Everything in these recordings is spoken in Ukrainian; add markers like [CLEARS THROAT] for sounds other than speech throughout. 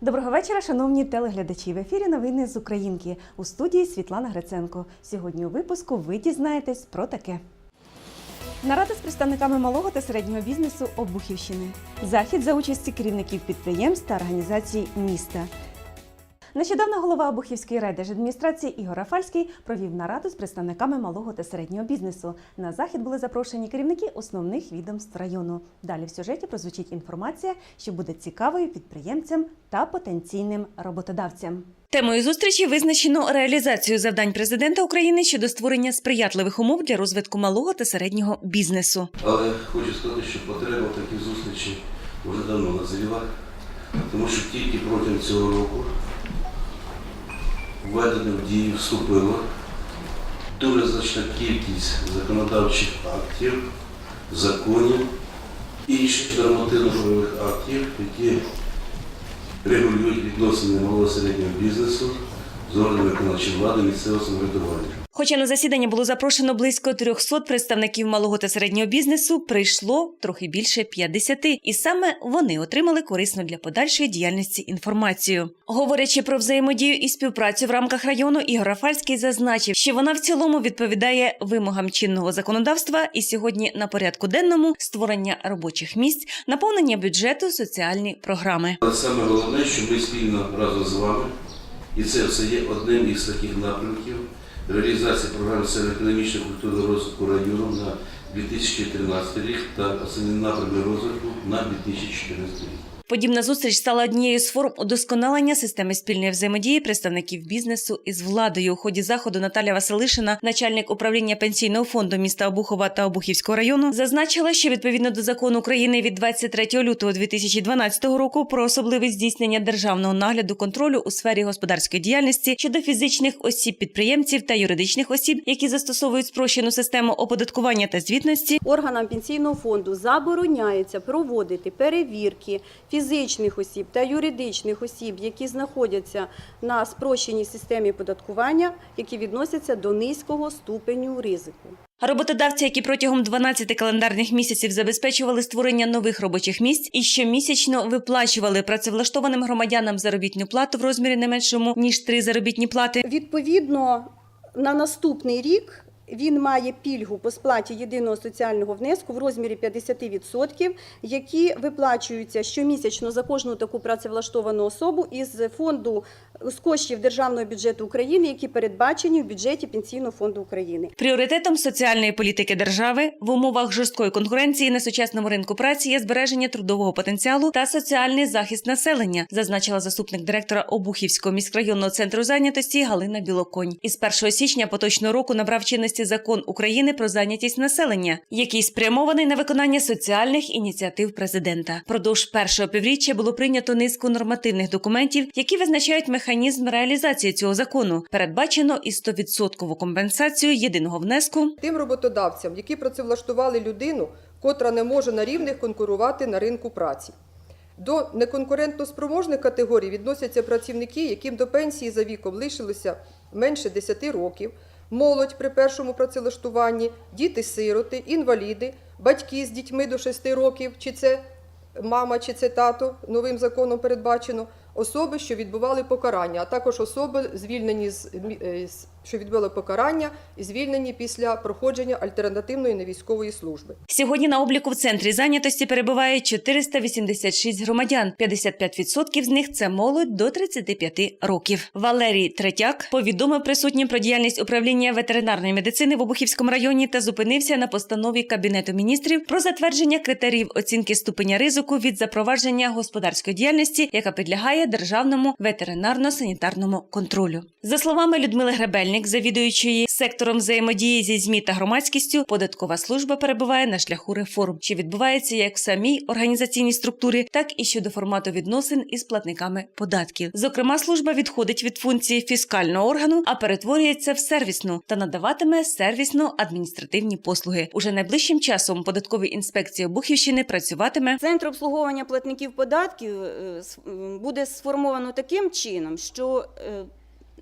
Доброго вечора, шановні телеглядачі. В ефірі новини з Українки у студії Світлана Гриценко. Сьогодні у випуску ви дізнаєтесь про таке. Нарада з представниками малого та середнього бізнесу Обухівщини. Захід за участі керівників підприємств та організацій міста. Нещодавно голова Обухівської райдержадміністрації Ігор Рафальський провів нараду з представниками малого та середнього бізнесу. На захід були запрошені керівники основних відомств району. Далі в сюжеті прозвучить інформація, що буде цікавою підприємцям та потенційним роботодавцям. Темою зустрічі визначено реалізацію завдань президента України щодо створення сприятливих умов для розвитку малого та середнього бізнесу. Але хочу сказати, що потреба таких зустрічей вже давно назріла, тому що тільки протягом цього року введено в дію вступило дуже значна кількість законодавчих актів, законів, інших нормативно-правових актів, які регулюють відносини малого середнього бізнесу з органами виконавчої влади місцевого самоврядування. Хоча на засідання було запрошено близько 300 представників малого та середнього бізнесу, прийшло трохи більше 50, і саме вони отримали корисну для подальшої діяльності інформацію. Говорячи про взаємодію і співпрацю в рамках району, Ігор Рафальський зазначив, що вона в цілому відповідає вимогам чинного законодавства, і сьогодні на порядку денному створення робочих місць, наповнення бюджету, соціальні програми. Саме головне, що ми спільно разом з вами, і це все є одним із таких напрямків реалізації програми соціально-економічного культурного розвитку району на 2013 рік та основні напрями розвитку на 2014 рік. Подібна зустріч стала однією з форм удосконалення системи спільної взаємодії представників бізнесу із владою. У ході заходу Наталя Василишина, начальник управління пенсійного фонду міста Обухова та Обухівського району, зазначила, що відповідно до закону України від 23 лютого 2012 року про особливість здійснення державного нагляду контролю у сфері господарської діяльності щодо фізичних осіб підприємців та юридичних осіб, які застосовують спрощену систему оподаткування та звітності, Органам пенсійного фонду забороняється проводити перевірки фізичних осіб та юридичних осіб, які знаходяться на спрощеній системі податкування, які відносяться до низького ступеню ризику. Роботодавці, які протягом 12 календарних місяців забезпечували створення нових робочих місць і щомісячно виплачували працевлаштованим громадянам заробітну плату в розмірі не меншому ніж три заробітні плати. Відповідно, на наступний рік він має пільгу по сплаті єдиного соціального внеску в розмірі 50%, які виплачуються щомісячно за кожну таку працевлаштовану особу із фонду з коштів державного бюджету України, які передбачені в бюджеті Пенсійного фонду України. Пріоритетом соціальної політики держави в умовах жорсткої конкуренції на сучасному ринку праці є збереження трудового потенціалу та соціальний захист населення, зазначила заступник директора Обухівського міськрайонного центру зайнятості Галина Білоконь. Із 1 січня поточного року набрав чинності закон України про зайнятість населення, який спрямований на виконання соціальних ініціатив президента. Продовж першого півріччя було прийнято низку нормативних документів, які визначають механізм реалізації цього закону. Передбачено і 100% компенсацію єдиного внеску тим роботодавцям, які працевлаштували людину, котра не може на рівних конкурувати на ринку праці. До неконкурентноспроможних категорій відносяться працівники, яким до пенсії за віком лишилося менше 10 років, молодь при першому працевлаштуванні, діти-сироти, інваліди, батьки з дітьми до 6 років, чи це мама, чи це тато, новим законом передбачено, особи, що відбували покарання, а також особи, звільнені з е, що відбули покарання і звільнені після проходження альтернативної невійськової служби. Сьогодні на обліку в центрі зайнятості перебуває 486 громадян. 55% з них це молодь до 35 років. Валерій Третяк повідомив присутнім про діяльність управління ветеринарної медицини в Обухівському районі та зупинився на постанові Кабінету міністрів про затвердження критеріїв оцінки ступеня ризику від запровадження господарської діяльності, яка підлягає державному ветеринарно-санітарному контролю. За словами Людмили Гребельник, начальник завідуючої сектором взаємодії зі змі та громадськістю, податкова служба перебуває на шляху реформ, що відбувається як в самій організаційній структурі, так і щодо формату відносин із платниками податків. Зокрема, служба відходить від функції фіскального органу, а перетворюється в сервісну та надаватиме сервісно-адміністративні послуги. Уже найближчим часом податкові інспекції Обухівщини працюватиме Центр обслуговування платників податків е, буде сформовано таким чином, що е,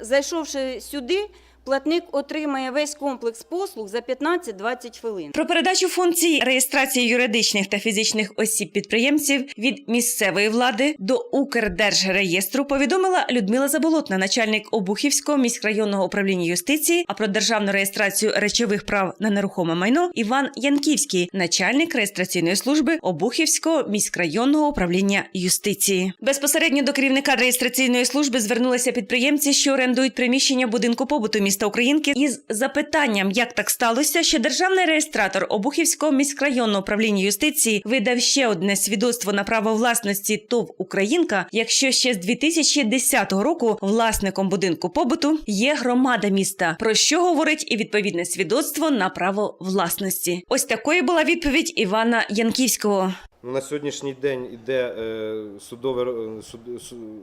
зайшовши сюди, платник отримає весь комплекс послуг за 15-20 хвилин. Про передачу функцій реєстрації юридичних та фізичних осіб підприємців від місцевої влади до Укрдержреєстру повідомила Людмила Заболотна, начальник Обухівського міськрайонного управління юстиції. А про державну реєстрацію речових прав на нерухоме майно Іван Янківський, начальник реєстраційної служби Обухівського міськрайонного управління юстиції. Безпосередньо до керівника реєстраційної служби звернулися підприємці, що орендують приміщення будинку побуту міста Українки, із запитанням, як так сталося, що державний реєстратор Обухівського міськрайонного управління юстиції видав ще одне свідоцтво на право власності ТОВ Українка, якщо ще з 2010 року власником будинку побуту є громада міста, про що говорить і відповідне свідоцтво на право власності. Ось такою була відповідь Івана Янківського. Ну, На сьогоднішній день іде е, судове суд,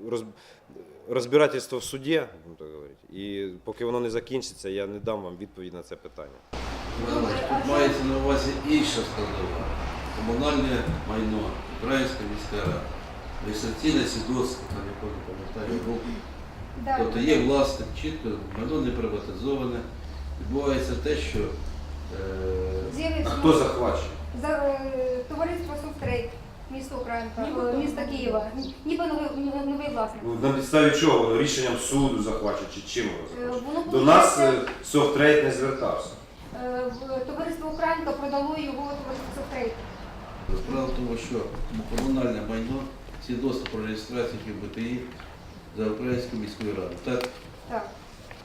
роз, розбирательство в суді, будемо так говорити. І поки воно не закінчиться, я не дам вам відповідь на це питання. Тут мається на увазі інша складова. Комунальне майно, Українська міська рада, реєстраційне свідоцтво, якого не пам'ятаю, року. Тобто є власник чітко, майно не приватизоване. Відбувається те, що е, хто захвачує? За е, товариство Софтрейд, місто Українка, е, міста Києва, ніби новий, новий власник. Ну, На підставі чого? Рішенням суду захвачує чи чим воно Е, До нас е, не звертався. товариство Українка продало його товариство справа в тому, що комунальне майно свідоцтво про реєстрацію БТІ за Українською міською радою. Так, Так,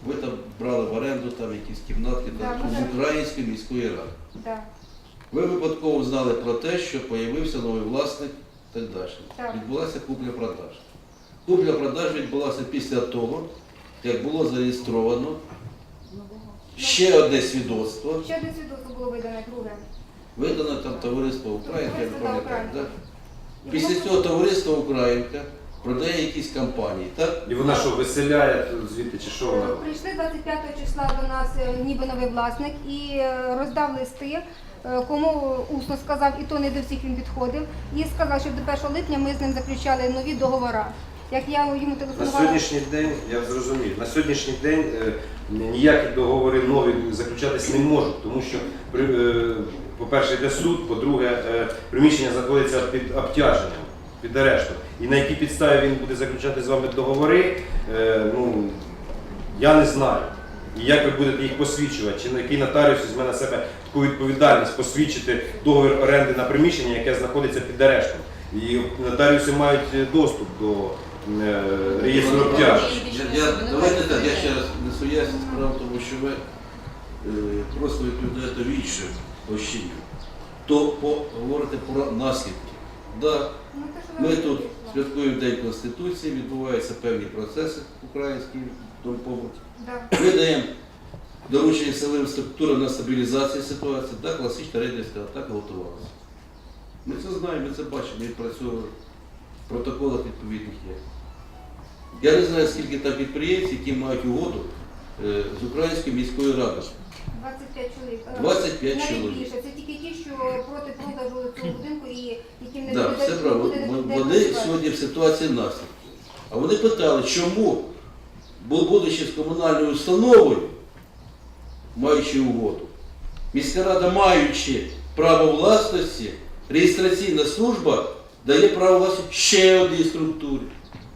ви там брали в оренду там якісь кімнатки Да, там, ми з. Української міської ради. так, Ви випадково знали про те, що з'явився новий власник так далі. Так. Відбулася купля-продаж. Купля-продаж відбулася після того, як було зареєстровано ще одне свідоцтво, ще одне свідоцтво було видане друге. видане там товариство Українка, я не пам'ятаю. «Українка». Після цього товариство Українка продає якісь компанії. Так? І вона що, виселяє звідти чи що вона? Прийшли 25 числа до нас е, ніби новий власник і е, роздав листи, е, кому усно сказав, і то не до всіх він підходив, і сказав, що до 1 липня ми з ним заключали нові договори. Як я йому На телефонувала, сьогоднішній день, я зрозумів, на сьогоднішній день е, ніякі договори нові заключатись не можуть, тому що, при- е, по-перше, йде суд, по-друге, е, приміщення знаходиться під обтяженням, під арештом. І на якій підставі він буде заключати з вами договори, е, ну, я не знаю. І як ви будете їх посвідчувати, чи на який нотаріус візьме на себе таку відповідальність посвідчити договір оренди на приміщення, яке знаходиться під арештом. І нотаріуси мають е, доступ до е, реєстру обтяжень. Я, я, давайте так, я ще раз несу ясність справа в тому, що ви е, просто відповідаєте в інших площині. То по, говорите про наслідки. Да, ми тут святкуємо День Конституції, відбуваються певні процеси українські побуті. Ми даємо доручення силовим структурам на стабілізацію ситуації, так, класична рейдерська атака готувалася. Ми це знаємо, ми це бачимо, ми працюємо в протоколах відповідних є. Я не знаю, скільки там підприємців, які мають угоду е, з Українською міською радою. 25 чоловік. Е, 25 навіть чоловік. більше. Це тільки ті, що проти продажу цього будинку і яким не Да, буде- все правильно. буде- Вони- буде сьогодні в ситуації наслідків. А вони питали, чому, бо будучи з комунальною установою, маючи угоду, міська рада, маючи право власності, реєстраційна служба дає право власності ще одній структурі.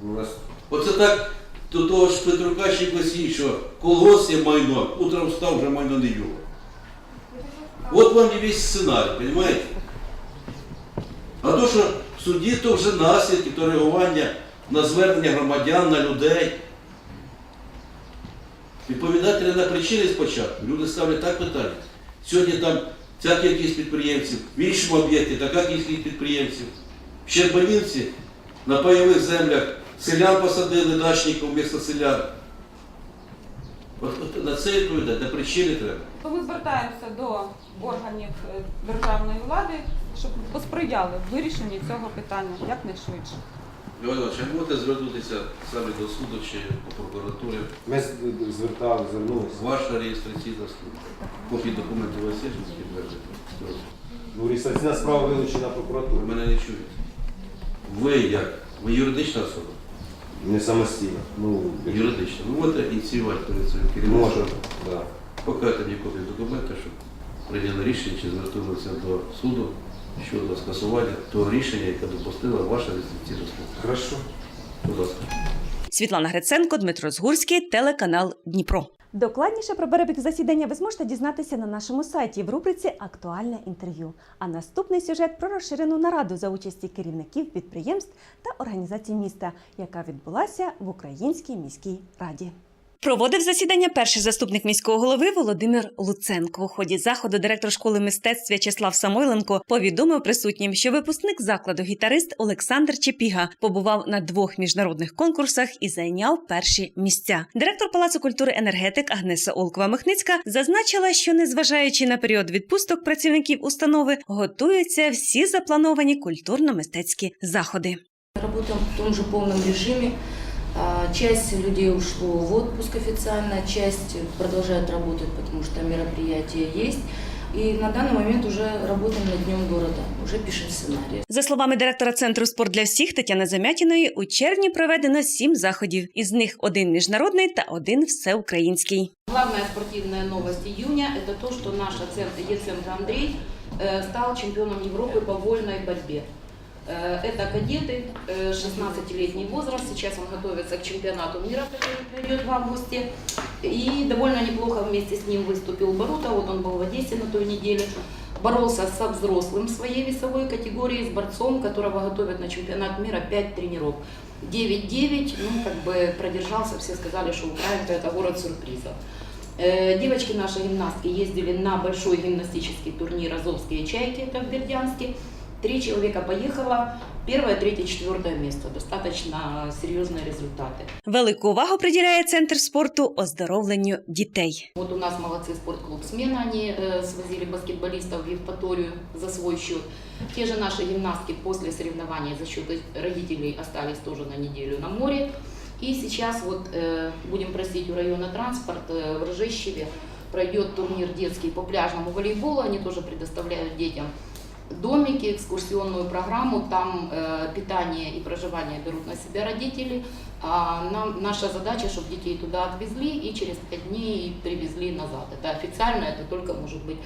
У нас Оце так до того ж Петрука ще косій, що колгосп є майно, утром встав, вже майно не його. От вам і весь сценарій, розумієте? А то, що в суді, то вже наслідки, то реагування на звернення громадян, на людей. Відповідати на причини спочатку. Люди ставлять так питання. Сьогодні там ця кількість підприємців, в іншому об'єкті така кількість підприємців. В Щербанівці на пайових землях селян посадили дачників вмісто селян. От, от на це відповідати, на причини треба. Ми звертаємося до органів е, державної влади, щоб посприяли в вирішенні цього питання якнайшвидше. Іван Іванович, а можете звернутися саме до суду чи по прокуратурі? Ми звертали, звернулися. Ваша реєстраційна служба. Копії документів у вас є, що підтверджуєте? Ну, реєстраційна справа вилучена Ви мене не чуєте. Ви як? Ви юридична особа? Не самостійно. Ну, Юридично. Ви можете ініціювати перед своїм керівництвом? може. Да. Покажете мені копію документа, щоб прийняли рішення чи звернулися до суду щодо скасування того рішення, яке допустила ваша реєстраційна служба. Хорошо. Будь ласка. Світлана Гриценко, Дмитро Згурський, телеканал Дніпро. Докладніше про перебіг засідання ви зможете дізнатися на нашому сайті в рубриці Актуальне інтерв'ю. А наступний сюжет про розширену нараду за участі керівників підприємств та організацій міста, яка відбулася в Українській міській раді. Проводив засідання перший заступник міського голови Володимир Луценко. У ході заходу директор школи мистецтв В'ячеслав Самойленко повідомив присутнім, що випускник закладу гітарист Олександр Чепіга побував на двох міжнародних конкурсах і зайняв перші місця. Директор Палацу культури енергетик Агнеса Олкова Михницька зазначила, що незважаючи на період відпусток працівників установи, готуються всі заплановані культурно-мистецькі заходи. Работаем в том же полном режиме. А, Часть людей ушло в отпуск официально, часть продолжает работать, потому что мероприятия есть. И на данный момент уже работаем над Днем города, уже пишем сценарий. За словами директора центру спорт для всіх Тетяни Замятіної, у червні проведено сім заходів. Із них один міжнародний та один всеукраїнський. Главная спортивная новость июня – это то, что наш центр, Е-центр Андрей э, стал чемпионом Европы по вольной борьбе. Э, Это кадеты, э, 16-летний возраст, сейчас он готовится к чемпионату мира, который пройдет в августе. И довольно неплохо вместе с ним выступил Борута, вот он был в Одессе на той неделе. Боролся со взрослым в своей весовой категории, с борцом, которого готовят на чемпионат мира 5 тренеров. 9-9, ну как бы продержался, все сказали, что Украинка это город сюрпризов. Э, Девочки наши гимнастки ездили на большой гимнастический турнир «Азовские чайки», это в Бердянске. Три человека поехало, первое, третье, четвертое место. Достаточно серьезные результаты. Велику увагу приділяє центр спорту оздоровленню дітей. Вот у нас молодцы спортклуб «Смена», они э, свозили баскетболистов в Евпаторию за свой счет. Те же наши гимнастки после соревнований за счет родителей остались тоже на неделю на море. И сейчас вот э, будем просить у района транспорт э, в Ржещеве пройдет турнир детский по пляжному волейболу. Они тоже предоставляют детям домики, экскурсионную программу. Там э, питание и проживание берут на себя родители. А нам, наша задача, чтобы детей туда отвезли и через пять дней привезли назад. Это официально, это только может быть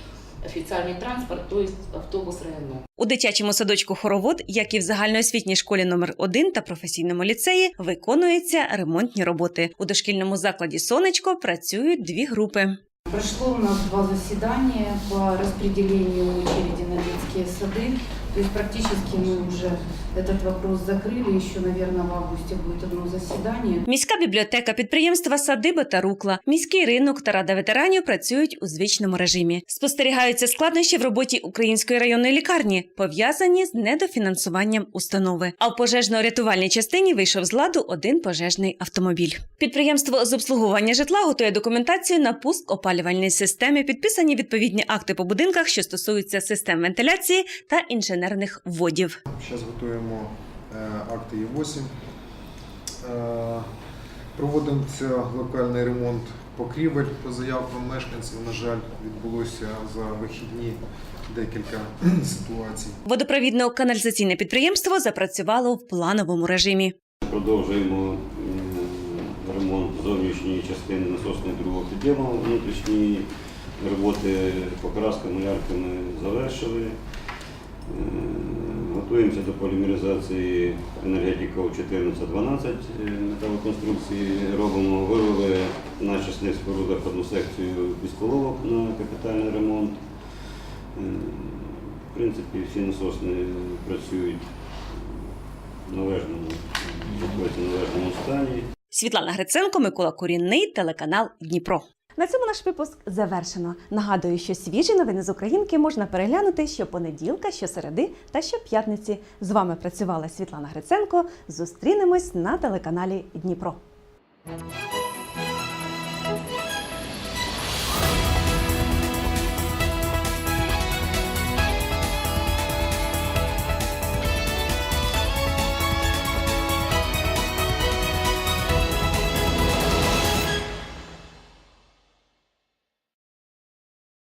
официальный транспорт, то есть автобус районного. У дитячому садочку хоровод, як і в загальноосвітній школі номер 1 та професійному ліцеї, виконуються ремонтні роботи. У дошкільному закладі Сонечко працюють дві групи. Прошло у нас два заседания по распределению очереди на детские сады. То есть практически мы уже этот вопрос закрыли. Еще, наверное, в августе будет одно заседание. Міська бібліотека, підприємства Садиба та Рукла, міський ринок та рада ветеранів працюють у звичному режимі. Спостерігаються складнощі в роботі української районної лікарні, пов'язані з недофінансуванням установи. А в пожежно-рятувальній частині вийшов з ладу один пожежний автомобіль. Підприємство з обслуговування житла готує документацію на пуск опалювальної системи. Підписані відповідні акти по будинках, що стосуються систем вентиляції та інженерних вводів. Зараз готуємо е, акти Є8. Е, Проводиться локальний ремонт покрівель по заявкам мешканців. На жаль, відбулося за вихідні декілька [CLEARS THROAT] ситуацій. Водопровідно-каналізаційне підприємство запрацювало в плановому режимі. Продовжуємо ремонт зовнішньої частини насосного другого підйому. Внутрішні роботи покрасками, ярками завершили. Готуємося до полімеризації енергетика 14-12 е, металоконструкції. Робимо вивели на чесних спорудах одну секцію пісколовок на капітальний ремонт. Е, В принципі, всі насосни працюють в належному, в належному стані. Світлана Гриценко, Микола Корінний, телеканал Дніпро. На цьому наш випуск завершено. Нагадую, що свіжі новини з Українки можна переглянути щопонеділка, щосереди та щоп'ятниці. З вами працювала Світлана Гриценко. Зустрінемось на телеканалі Дніпро.